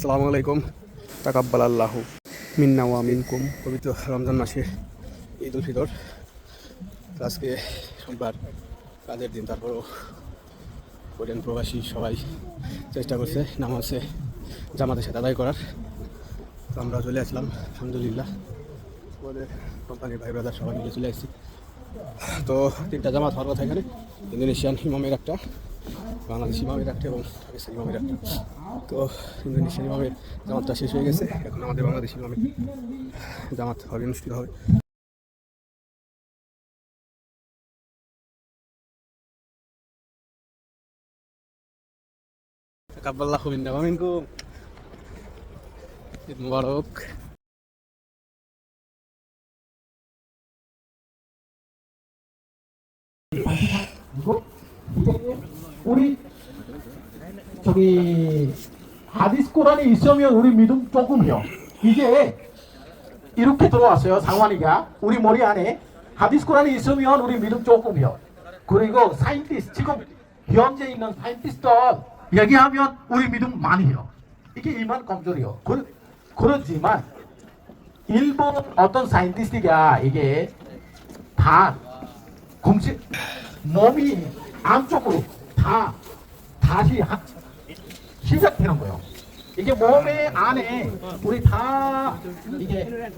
আসসালামু আলাইকুম। তাকাব্বাল আল্লাহ মিন্না ওয়া মিনকুম। পবিত্র রমজান মাসে ঈদ উল ফিতর। আজকে সোমবার, কাজের দিন, তারপরও কোরিয়ান প্রবাসী সবাই চেষ্টা করছে নামাজে জামাতের সাথে আদায় করার। তো আমরা চলে আসলাম, আলহামদুলিল্লাহ। আমাদের কোম্পানির ভাই ব্রাদার সবাই মিলে চলে আসছি। তো তিনটা জামাত হওয়ার কথা এখানে। ইন্দোনেশিয়ান হিমামের একটা। বাংলাদেশি মামের রাখতে এবং পাকিস্তানি মামের রাখতে তো ইন্দোনেশিয়ান মামের জামাতটা শেষ হয়ে গেছে, এখন আমাদের বাংলাদেশি মামের জামাত হবে, অনুষ্ঠিত হবে। কাব্বাল্লাহ মিন্না মামিনকু মুবারক। 우리 저기 하디스 코란이 있으면 우리 믿음 조금요. 이제 이렇게 들어왔어요. 상환이가 우리 머리 안에 하디스 코란이 있으면 우리 믿음 조금요. 그리고 사이언티스트 지금 현재 있는 사이언티스트 얘기하면 우리 믿음 많이요. 이게 이만 검절이요. 그, 그렇지만 일본 어떤 사이언티스트가 이게 다 공식 몸이 안쪽으로 다 다시 하, 시작되는 거예요. 이게 몸의 안에 우리 다 이게